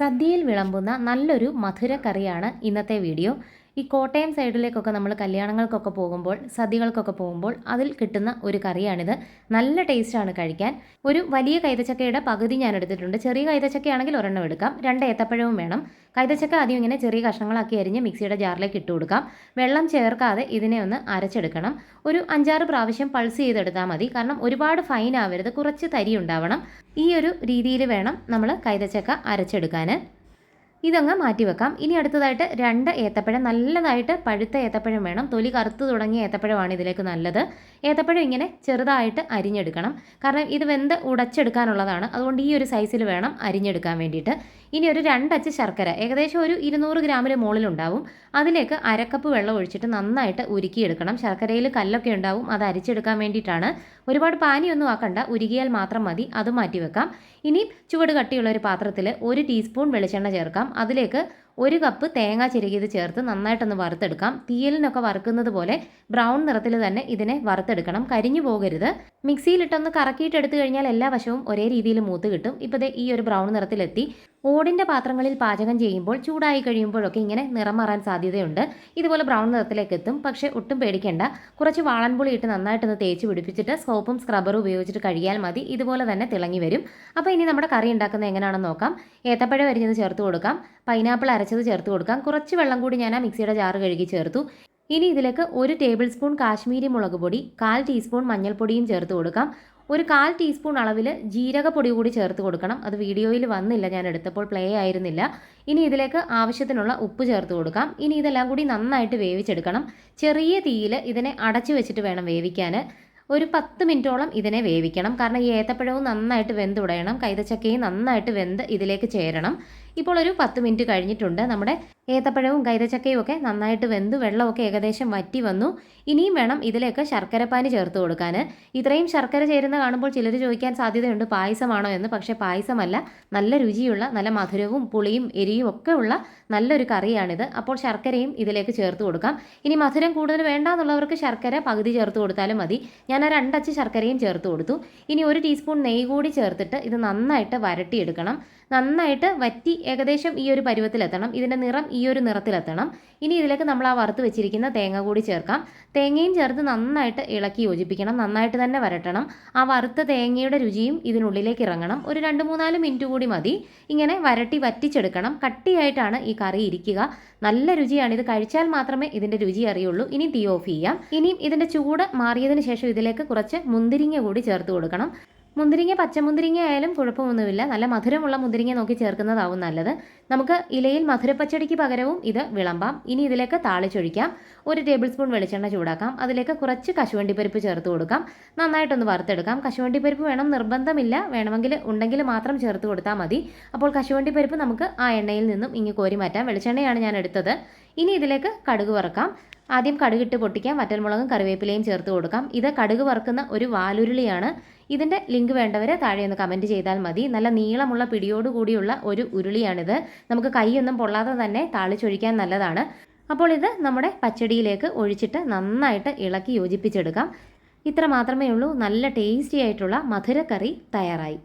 സദ്യയിൽ വിളമ്പുന്ന നല്ലൊരു മധുര കറിയാണ് ഇന്നത്തെ വീഡിയോ. ഈ കോട്ടയം സൈഡിലേക്കൊക്കെ നമ്മൾ കല്യാണങ്ങൾക്കൊക്കെ പോകുമ്പോൾ സദ്യകൾക്കൊക്കെ പോകുമ്പോൾ അതിൽ കിട്ടുന്ന ഒരു കറിയാണിത്. നല്ല ടേസ്റ്റാണ് കഴിക്കാൻ. ഒരു വലിയ കൈതച്ചക്കയുടെ പകുതി ഞാൻ എടുത്തിട്ടുണ്ട്. ചെറിയ കൈതച്ചക്കയാണെങ്കിൽ ഒരെണ്ണം എടുക്കാം. രണ്ട് ഏത്തപ്പഴവും വേണം. കൈതച്ചക്ക ആദ്യം ഇങ്ങനെ ചെറിയ കഷ്ണങ്ങളാക്കി അരിഞ്ഞ് മിക്സിയുടെ ജാറിലേക്ക് ഇട്ട് കൊടുക്കാം. വെള്ളം ചേർക്കാതെ ഇതിനെ ഒന്ന് അരച്ചെടുക്കണം. ഒരു അഞ്ചാറ് പ്രാവശ്യം പൾസ് ചെയ്തെടുത്താൽ മതി. കാരണം ഒരുപാട് ഫൈൻ ആവരുത്. കുറച്ച് തരി ഉണ്ടാവണം. ഈ ഒരു രീതിയിൽ വേണം നമ്മൾ കൈതച്ചക്ക അരച്ചെടുക്കാൻ. ഇതങ്ങ് മാറ്റി വെക്കാം ഇനി അടുത്തതായിട്ട് രണ്ട് ഏത്തപ്പഴം നല്ലതായിട്ട് പഴുത്ത ഏത്തപ്പഴം വേണം. തൊലി കറുത്ത് തുടങ്ങിയ ഏത്തപ്പഴമാണ് ഇതിലേക്ക് നല്ലത്. ഏത്തപ്പഴം ഇങ്ങനെ ചെറുതായിട്ട് അരിഞ്ഞെടുക്കണം. കാരണം ഇത് വെന്ത് ഉടച്ചെടുക്കാനുള്ളതാണ്. അതുകൊണ്ട് ഈ ഒരു സൈസിൽ വേണം അരിഞ്ഞെടുക്കാൻ വേണ്ടിയിട്ട്. ഇനി ഒരു രണ്ടച്ച് ശർക്കര ഏകദേശം ഒരു ഇരുന്നൂറ് ഗ്രാമിന് മുകളിലുണ്ടാവും. അതിലേക്ക് അരക്കപ്പ് വെള്ളം ഒഴിച്ചിട്ട് നന്നായിട്ട് ഉരുക്കിയെടുക്കണം. ശർക്കരയിൽ കല്ലൊക്കെ ഉണ്ടാവും അത് അരിച്ചെടുക്കാൻ വേണ്ടിയിട്ടാണ്. ഒരുപാട് പാനിയൊന്നും ആക്കണ്ട ഉരുകിയാൽ മാത്രം മതി. അത് മാറ്റി വെക്കാം ഇനി ചുവട് കട്ടിയുള്ള ഒരു പാത്രത്തിൽ ഒരു ടീസ്പൂൺ വെളിച്ചെണ്ണ ചേർക്കാം. അതിലേക്ക് ഒരു കപ്പ് തേങ്ങ ചിരകിയത് ചേർത്ത് നന്നായിട്ടൊന്ന് വറുത്തെടുക്കാം. തീയലിനൊക്കെ വറുക്കുന്നത് പോലെ ബ്രൗൺ നിറത്തിൽ തന്നെ ഇതിനെ വറുത്തെടുക്കണം. കരിഞ്ഞു പോകരുത്. മിക്സിയിലിട്ടൊന്ന് കറക്കിയിട്ട് എടുത്തു കഴിഞ്ഞാൽ എല്ലാ വശവും ഒരേ രീതിയിൽ മൂത്ത് കിട്ടും. ഇപ്പോൾ ഈ ഒരു ബ്രൗൺ നിറത്തിലെത്തി. ഓടിന്റെ പാത്രങ്ങളിൽ പാചകം ചെയ്യുമ്പോൾ ചൂടായി കഴിയുമ്പോഴൊക്കെ ഇങ്ങനെ നിറം മാറാൻ സാധ്യതയുണ്ട്. ഇതുപോലെ ബ്രൗൺ നിറത്തിലേക്ക് എത്തും. പക്ഷേ ഒട്ടും പേടിക്കേണ്ട. കുറച്ച് വാളൻപുളി ഇട്ട് നന്നായിട്ടൊന്ന് തേച്ച് പിടിപ്പിച്ചിട്ട് സോപ്പും സ്ക്രബറും ഉപയോഗിച്ചിട്ട് കഴുകിയാൽ മതി. ഇതുപോലെ തന്നെ തിളങ്ങി വരും. അപ്പോൾ ഇനി നമ്മുടെ കറി ഉണ്ടാക്കുന്നത് എങ്ങനെയാണെന്ന് നോക്കാം. ഏത്തപ്പഴം അരിഞ്ഞത് ചേർത്ത് കൊടുക്കാം. പൈനാപ്പിൾ അരച്ചത് ചേർത്ത് കൊടുക്കാം. കുറച്ച് വെള്ളം കൂടി ഞാൻ ആ മിക്സിയുടെ ജാറ് കഴുകി ചേർത്തു. ഇനി ഇതിലേക്ക് ഒരു ടേബിൾ സ്പൂൺ കാശ്മീരി മുളക് പൊടി കാൽ ടീസ്പൂൺ മഞ്ഞൾപ്പൊടിയും ചേർത്ത് കൊടുക്കാം. ഒരു കാൽ ടീസ്പൂൺ അളവിൽ ജീരകപ്പൊടി കൂടി ചേർത്ത് കൊടുക്കണം. അത് വീഡിയോയിൽ വന്നില്ല ഞാൻ എടുത്തപ്പോൾ പ്ലേ ആയിരുന്നില്ല. ഇനി ഇതിലേക്ക് ആവശ്യത്തിനുള്ള ഉപ്പ് ചേർത്ത് കൊടുക്കാം. ഇനി ഇതെല്ലാം കൂടി നന്നായിട്ട് വേവിച്ചെടുക്കണം. ചെറിയ തീയിൽ ഇതിനെ അടച്ചു വെച്ചിട്ട് വേണം വേവിക്കാൻ. ഒരു പത്ത് മിനിറ്റോളം ഇതിനെ വേവിക്കണം. കാരണം ഈ ഏത്തപ്പഴവും നന്നായിട്ട് വെന്തുടയണം. കൈതച്ചക്കയും നന്നായിട്ട് വെന്ത് ഇതിലേക്ക് ചേരണം. ഇപ്പോൾ ഒരു പത്ത് മിനിറ്റ് കഴിഞ്ഞിട്ടുണ്ട്. നമ്മുടെ ഏത്തപ്പഴവും കൈതച്ചക്കയും ഒക്കെ നന്നായിട്ട് വെന്ത് വെള്ളമൊക്കെ ഏകദേശം വറ്റി വന്നു. ഇനിയും വേണം ഇതിലേക്ക് ശർക്കരപ്പാനി ചേർത്ത് കൊടുക്കാൻ ഇത്രയും ശർക്കര ചേരുന്ന കാണുമ്പോൾ ചിലർ ചോദിക്കാൻ സാധ്യതയുണ്ട് പായസമാണോ എന്ന്. പക്ഷേ പായസമല്ല നല്ല രുചിയുള്ള നല്ല മധുരവും പുളിയും എരിയും ഒക്കെ ഉള്ള നല്ലൊരു കറിയാണിത്. അപ്പോൾ ശർക്കരയും ഇതിലേക്ക് ചേർത്ത് കൊടുക്കാം. ഇനി മധുരം കൂടുതൽ വേണ്ടാന്നുള്ളവർക്ക് ശർക്കര പകുതി ചേർത്ത് കൊടുത്താലും മതി. ഞാൻ ആ രണ്ടച്ച് ശർക്കരയും ചേർത്ത് കൊടുത്തു. ഇനി ഒരു ടീസ്പൂൺ നെയ്യ് കൂടി ചേർത്തിട്ട് ഇത് നന്നായിട്ട് വരട്ടിയെടുക്കണം. നന്നായിട്ട് വറ്റി ഏകദേശം ഈ ഒരു പരുവത്തിലെത്തണം. ഇതിന്റെ നിറം ഈ ഒരു നിറത്തിലെത്തണം. ഇനി ഇതിലേക്ക് നമ്മൾ ആ വറുത്ത് വെച്ചിരിക്കുന്ന തേങ്ങ കൂടി ചേർക്കാം. തേങ്ങയും ചേർത്ത് നന്നായിട്ട് ഇളക്കി യോജിപ്പിക്കണം. നന്നായിട്ട് തന്നെ വരട്ടണം. ആ വറുത്ത തേങ്ങയുടെ രുചിയും ഇതിനുള്ളിലേക്ക് ഇറങ്ങണം. ഒരു രണ്ട് മൂന്നാൽ മിനിറ്റ് കൂടി മതി. ഇങ്ങനെ വരട്ടി വറ്റിച്ചെടുക്കണം. കട്ടിയായിട്ടാണ് ഈ കറി ഇരിക്കുക. നല്ല രുചിയാണ്. ഇത് കഴിച്ചാൽ മാത്രമേ ഇതിന്റെ രുചി അറിയുള്ളൂ. ഇനി തീ ഓഫ് ചെയ്യാം. ഇനിയും ഇതിന്റെ ചൂട് മാറിയതിന് ശേഷം ഇതിലേക്ക് കുറച്ച് മുന്തിരിങ്ങ കൂടി ചേർത്ത് കൊടുക്കണം. മുന്തിരിങ്ങ പച്ചമുന്തിരിങ്ങ ആയാലും കുഴപ്പമൊന്നുമില്ല. നല്ല മധുരമുള്ള മുന്തിരിങ്ങ നോക്കി ചേർക്കുന്നതാവും നല്ലത്. നമുക്ക് ഇലയിൽ മധുരപ്പച്ചടിക്ക് പകരവും ഇത് വിളമ്പാം. ഇനി ഇതിലേക്ക് താളിച്ചൊഴിക്കാം. ഒരു ടേബിൾ സ്പൂൺ വെളിച്ചെണ്ണ ചൂടാക്കാം. അതിലേക്ക് കുറച്ച് കശുവണ്ടിപ്പരിപ്പ് ചേർത്ത് കൊടുക്കാം. നന്നായിട്ടൊന്ന് വറുത്തെടുക്കാം. കശുവണ്ടിപ്പരിപ്പ് വേണം നിർബന്ധമില്ല. വേണമെങ്കിൽ ഉണ്ടെങ്കിൽ മാത്രം ചേർത്ത് കൊടുത്താൽ മതി. അപ്പോൾ കശുവണ്ടിപ്പരിപ്പ് നമുക്ക് ആ എണ്ണയിൽ നിന്നും ഇങ്ങ് കോരി മാറ്റാം. വെളിച്ചെണ്ണയാണ് ഞാൻ എടുത്തത്. ഇനി ഇതിലേക്ക് കടുക് വറക്കാം. ആദ്യം കടുകിട്ട് പൊട്ടിക്കാം. വറ്റൽമുളകും കറിവേപ്പിലയും ചേർത്ത് കൊടുക്കാം. ഇത് കടുക് വറുക്കുന്ന ഒരു വാലുരുളിയാണ്. ഇതിന്റെ ലിങ്ക് വേണ്ടവരെ താഴെ ഒന്ന് കമന്റ് ചെയ്താൽ മതി. നല്ല നീളമുള്ള പിടിയോടുകൂടിയുള്ള ഒരു ഉരുളിയാണിത്. നമുക്ക് കൈയൊന്നും പൊള്ളാതെ തന്നെ താളിച്ചൊഴിക്കാൻ നല്ലതാണ്. അപ്പോൾ ഇത് നമ്മുടെ പച്ചടിയിലേക്ക് ഒഴിച്ചിട്ട് നന്നായിട്ട് ഇളക്കി യോജിപ്പിച്ചെടുക്കാം. ഇത്ര മാത്രമേ ഉള്ളൂ. നല്ല ടേസ്റ്റി ആയിട്ടുള്ള മധുരക്കറി തയ്യാറായി.